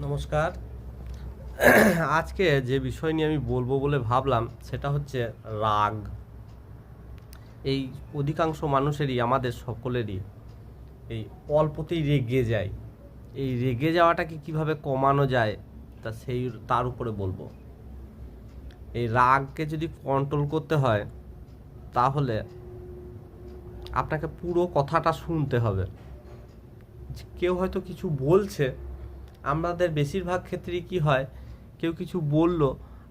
নমস্কার। আজকে যে বিষয় নিয়ে আমি বলব বলে ভাবলাম, সেটা হচ্ছে রাগ। এই অধিকাংশ মানুষেরই, আমাদের সকলেরই এই অল্পতেই রেগে যায়। এই রেগে যাওয়াটাকে কীভাবে কমানো যায়, তা সেই, তার উপরে বলব। এই রাগকে যদি কন্ট্রোল করতে হয়, তাহলে আপনাকে পুরো কথাটা শুনতে হবে। কেউ হয়তো কিছু বলছে আমাদের বেশিরভাগ ক্ষেত্রেই কি হয়? কেউ কিছু বলল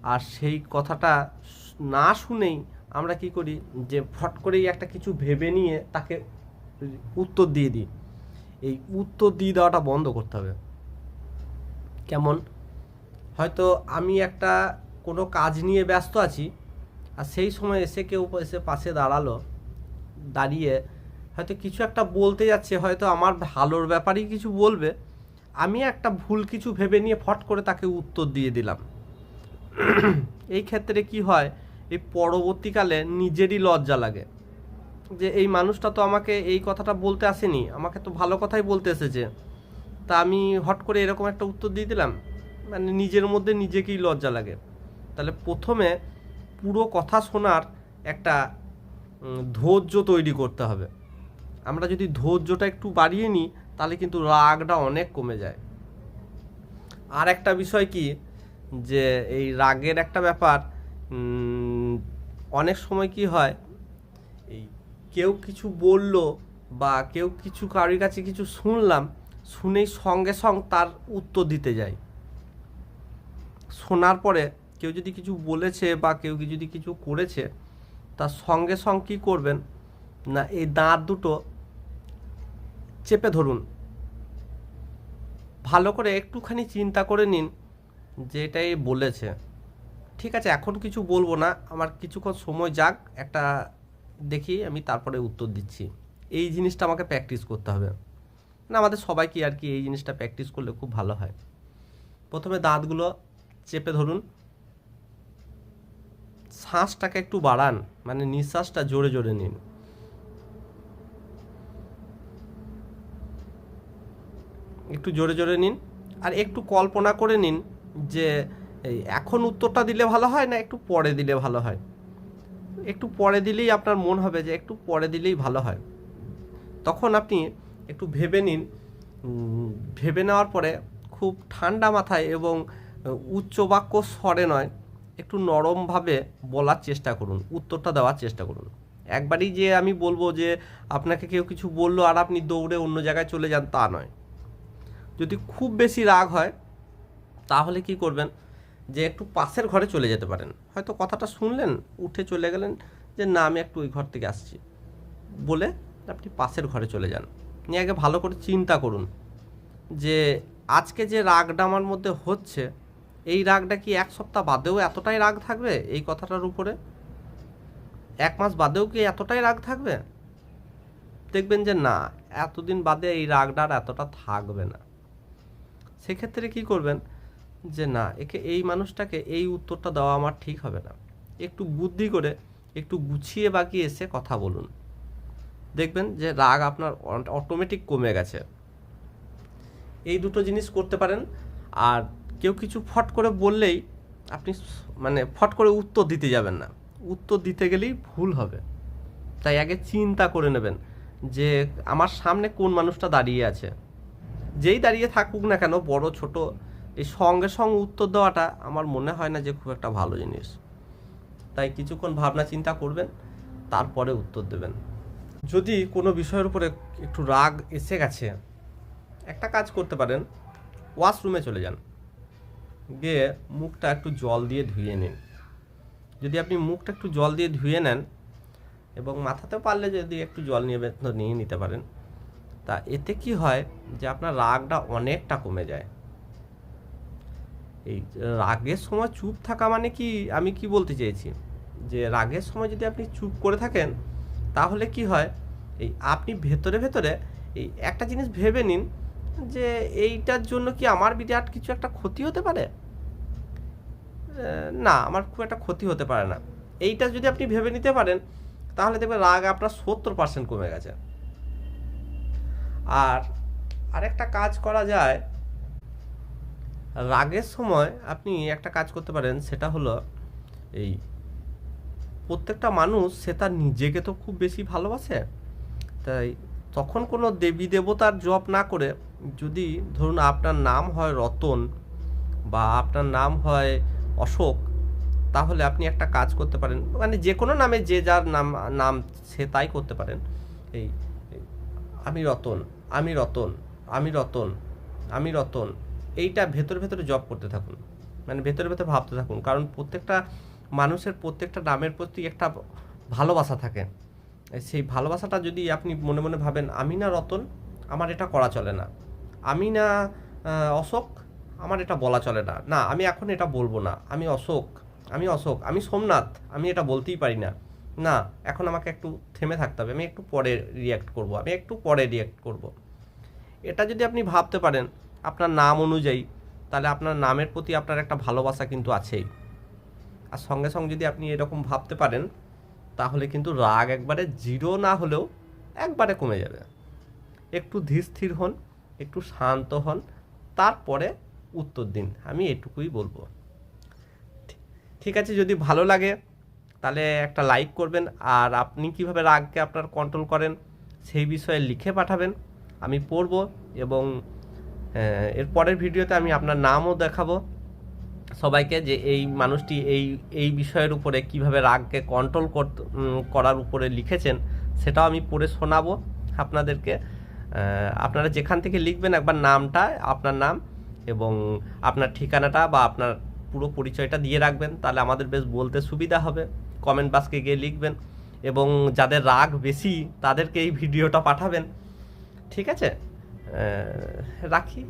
আর সেই কথাটা না শুনেই আমরা কি করি? যে ফট করেই একটা কিছু ভেবে নিয়ে তাকে উত্তর দিয়ে দিই। এই উত্তর দিয়ে দেওয়াটা বন্ধ করতে হবে। কেমন? হয়তো আমি একটা কোনো কাজ নিয়ে ব্যস্ত আছি আর সেই সময় এসে কেউ এসে পাশে দাঁড়াল, দাঁড়িয়ে হয়তো কিছু একটা বলতে যাচ্ছে, হয়তো আমার ভালোর ব্যাপারেই কিছু বলবে। আমি একটা ভুল কিছু ভেবে নিয়ে ফট করে তাকে উত্তর দিয়ে দিলাম। এই ক্ষেত্রে কি হয়, এই পরবর্তীকালে নিজেরই লজ্জা লাগে। যে এই মানুষটা তো আমাকে এই কথাটা বলতে আসেনি, আমাকে তো ভালো কথাই বলতে এসেছে। তা আমি হট করে এরকম একটা উত্তর দিয়ে দিলাম মানে নিজের মধ্যে নিজেকেই লজ্জা লাগে। তাহলে প্রথমে পুরো কথা শোনার একটা ধৈর্য তৈরি করতে হবে। আমরা যদি ধৈর্যটা একটু বাড়িয়ে নিই তাহলে কিন্তু রাগটা অনেক কমে যায়। আর একটা বিষয় কি, যে এই রাগের একটা ব্যাপার অনেক সময় কি হয়, এই কেউ কিছু বলল বা কেউ কিছু কারোর কাছে কিছু শুনলাম, শুনেই সঙ্গে সঙ্গে তার উত্তর দিতে যায়। শোনার পরে কেউ যদি কিছু বলেছে বা কেউ যদি কিছু করেছে, তার সঙ্গে সঙ্গে কী করবেন, না এই দাঁত দুটো চেপে ধরুন। ভালো করে একটুখানি চিন্তা করে নিন যে এটাই বলেছে। ঠিক আছে, এখন কিছু বলব না, আমার কিছুক্ষণ সময় যাক, একটা দেখি, আমি তারপরে উত্তর দিচ্ছি। এই জিনিসটা আমাকে প্র্যাকটিস করতে হবে। না, আমাদের সবাইকে আর কি এই জিনিসটা প্র্যাকটিস করলে খুব ভালো হয়। প্রথমে দাঁতগুলো চেপে ধরুন। শ্বাসটাকে একটু বাড়ান মানে নিঃশ্বাসটা জোরে জোরে নিন। একটু জোরে জোরে নিন। আর একটু কল্পনা করে নিন যে এখন উত্তরটা দিলে ভালো হয় না একটু পরে দিলে ভালো হয়? একটু পরে দিলেই আপনার মন হবে যে একটু পরে দিলেই ভালো হয়। তখন আপনি একটু ভেবে নিন ভেবে নেওয়ার পরে খুব ঠান্ডা মাথায় এবং উচ্চ বাক্য স্বরে নয়, একটু নরমভাবে বলার চেষ্টা করুন, উত্তরটা দেওয়ার চেষ্টা করুন। একবারই যে আমি বলব যে, আপনাকে কেউ কিছু বলল আর আপনি দৌড়ে অন্য জায়গায় চলে যান তা নয়। যদি খুব বেশি রাগ হয়, তাহলে কি করবেন? যে একটু পাশের ঘরে চলে যেতে পারেন। হয়তো কথাটা শুনলেন, উঠে চলে গেলেন যে, না, আমি একটু ওই ঘর থেকে আসছি। বলে আপনি পাশের ঘরে চলে যান। নিয়ে আগে ভালো করে চিন্তা করুন যে, আজকে যে রাগটা আমার মধ্যে হচ্ছে, এই রাগটা কি এক সপ্তাহ বাদেও এতটাই রাগ থাকবে এই কথাটার উপরে? এক মাস বাদেও কি এতটাই রাগ থাকবে? দেখবেন যে, না, এতদিন বাদে এই রাগটা আর এতটা থাকবে না। সেক্ষেত্রে কি করবেন? যে না, একে এই মানুষটাকে এই উত্তরটা দেওয়া আমার ঠিক হবে না। একটু বুদ্ধি করে, একটু গুছিয়ে বাকি এসে কথা বলুন। দেখবেন যে রাগ আপনার অটোমেটিক কমে গেছে। এই দুটো জিনিস করতে পারেন। আর কেউ কিছু ফট করে বললেই আপনি মানে ফট করে উত্তর দিতে যাবেন না। উত্তর দিতে গেলেই ভুল হবে। তাই আগে চিন্তা করে নেবেন যে আমার সামনে কোন মানুষটা দাঁড়িয়ে আছে। যেই দাঁড়িয়ে থাকুক না কেন, বড়, ছোট, এই সঙ্গে সঙ্গে উত্তর দেওয়াটা আমার মনে হয় না যে খুব একটা ভালো জিনিস। তাই কিছুক্ষণ ভাবনা চিন্তা করবেন, তারপরে উত্তর দেবেন। যদি কোনো বিষয়ের উপরে একটু রাগ এসে গেছে, একটা কাজ করতে পারেন, ওয়াশরুমে চলে যান। গিয়ে মুখটা একটু জল দিয়ে ধুয়ে নিন। যদি আপনি মুখটা একটু জল দিয়ে ধুয়ে নেন এবং মাথাতেও পারলে যদি একটু জল নিয়ে নিয়ে নিতে পারেন তা এতে কি হয় যে আপনার রাগটা অনেকটা কমে যায়। এই রাগের সময় চুপ থাকা মানে কি? আমি কি বলতে চেয়েছি? যে রাগের সময় যদি আপনি চুপ করে থাকেন, তাহলে কি হয়? এই আপনি ভেতরে ভেতরে এই একটা জিনিস ভেবে নিন যে এইটার জন্য কি আমার বিরাট কিছু একটা ক্ষতি হতে পারে? না, আমার খুব একটা ক্ষতি হতে পারে না। এইটা যদি আপনি ভেবে নিতে পারেন, তাহলে দেখবেন রাগ আপনার সত্তর পার্সেন্ট কমে গেছে। আর আরেকটা কাজ করা যায়। রাগের সময় আপনি একটা কাজ করতে পারেন, সেটা হলো এই প্রত্যেকটা মানুষ, সে তার নিজেকে তো খুব বেশি ভালোবাসে। তাই তখন কোনো দেবী দেবতার জপ না করে যদি ধরুন আপনার নাম হয় রতন বা আপনার নাম হয় অশোক, তাহলে আপনি একটা কাজ করতে পারেন। মানে যে কোনো নামে যে যার নাম নাম সে তাই করতে পারেন। এই, আমি রতন। আমি রতন আমি রতন আমি রতন, এইটা ভেতর ভেতরে জব করতে থাকুন। মানে ভেতরে ভেতরে ভাবতে থাকুন। কারণ প্রত্যেকটা মানুষের প্রত্যেকটা নামের প্রতি একটা ভালোবাসা থাকে। সেই ভালোবাসাটা যদি আপনি মনে মনে ভাবেন, আমি না রতন, আমার এটা করা চলে না। আমি না অশোক, আমার এটা বলা চলে না। না, আমি এখন এটা বলব না। আমি অশোক আমি অশোক, আমি সোমনাথ, আমি এটা বলতেই পারি না। না, এখন আমাকে একটু থেমে থাকতে হবে, আমি একটু পরে রিয়াক্ট করব, আমি একটু পরে রিয়াক্ট করব। এটা যদি আপনি ভাবতে পারেন, আপনার নাম অনুযায়ী, তাহলে আপনার নামের প্রতি আপনার একটা ভালোবাসা কিন্তু আছেই। আর সঙ্গে সঙ্গে যদি আপনি এরকম ভাবতে পারেন, তাহলে কিন্তু রাগ একবারে জিরো না হলেও একবারে কমে যাবে। একটু ধীর হন, একটু শান্ত হন, তারপরে উত্তর দিন, আমি এটুকুই বলব। ঠিক আছে, যদি ভালো লাগে তাহলে একটা লাইক করবেন। আর আপনি কীভাবে রাগকে আপনার কন্ট্রোল করেন, সেই বিষয়ে লিখে পাঠাবেন। আমি পড়ব এবং এর পরের ভিডিওতে আমি আপনার নামও দেখাবো। সবাইকে যে এই মানুষটি এই এই বিষয়ের উপরে কীভাবে রাগকে কন্ট্রোল করার উপরে লিখেছেন, সেটাও আমি পড়ে শোনাবো আপনাদেরকে। আপনারা যেখান থেকে লিখবেন একবার নামটা, আপনার নাম এবং আপনার ঠিকানাটা বা আপনার পুরো পরিচয়টা দিয়ে রাখবেন। তাহলে আমাদের বেশ বলতে সুবিধা হবে। কমেন্ট বাক্সে গিয়ে লিখবেন এবং যাদের রাগ বেশি, তাদেরকে এই ভিডিওটা পাঠাবেন। ঠিক আছে? রাখি।